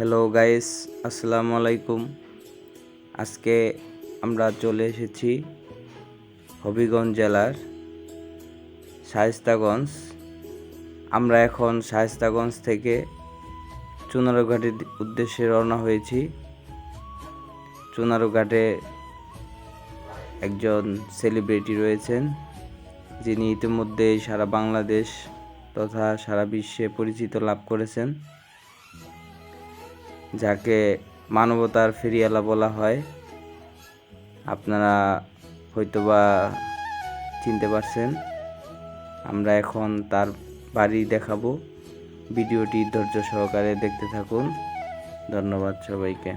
Hello guys আসসালামু আলাইকুম আজকে আমরা চলে এসেছি হবিগঞ্জ জেলার শায়েস্তাগঞ্জ। আমরা এখন শায়েস্তাগঞ্জ থেকে চুনারুঘাটের উদ্দেশ্যে রওনা হয়েছি। চুনারুঘাটে একজন সেলিব্রিটি রয়েছেন, যিনি ইতিমধ্যেই সারা বাংলাদেশ তথা সারা বিশ্বে পরিচিত লাভ করেছেন। যাকে মানবতার ফিরিয়ালা বলা হয়, আপনারা হয়তোবা চিনতে পারছেন। আমরা এখন তার বাড়ি দেখাবো। ভিডিওটি ধৈর্য সহকারে দেখতে থাকুন। ধন্যবাদ সবাইকে।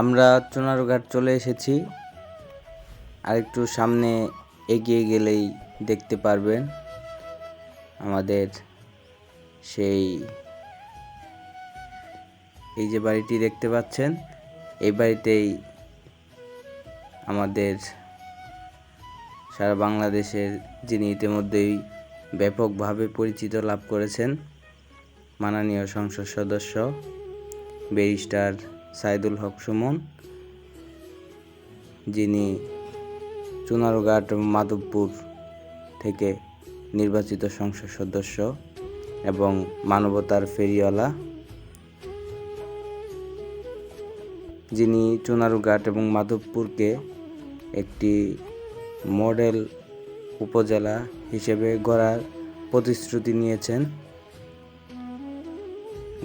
আমরা চুনারুঘাট চলে এসেছি। আর একটু সামনে এগিয়ে গেলেই দেখতে পারবেন আমাদের সেই এই যে বাড়িটি দেখতে পাচ্ছেন, এই বাড়িতেই আমাদের সারা বাংলাদেশের যিনি ইতিমধ্যেই ব্যাপকভাবে পরিচিত লাভ করেছেন, মাননীয় সংসদ সদস্য, ব্যারিস্টার সাইদুল হক সুমন, যিনি চুনারুঘাট মাধবপুর থেকে নির্বাচিত সংসদ সদস্য এবং মানবতার ফেরিওয়ালা। যিনি চুনারুঘাট এবং মাধবপুরকে একটি মডেল উপজেলা হিসেবে গড়ার প্রতিশ্রুতি নিয়েছেন।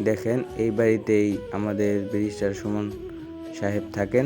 দেখেন এই বাড়িতেই আমাদের ব্যারিস্টার সুমন সাহেব থাকেন।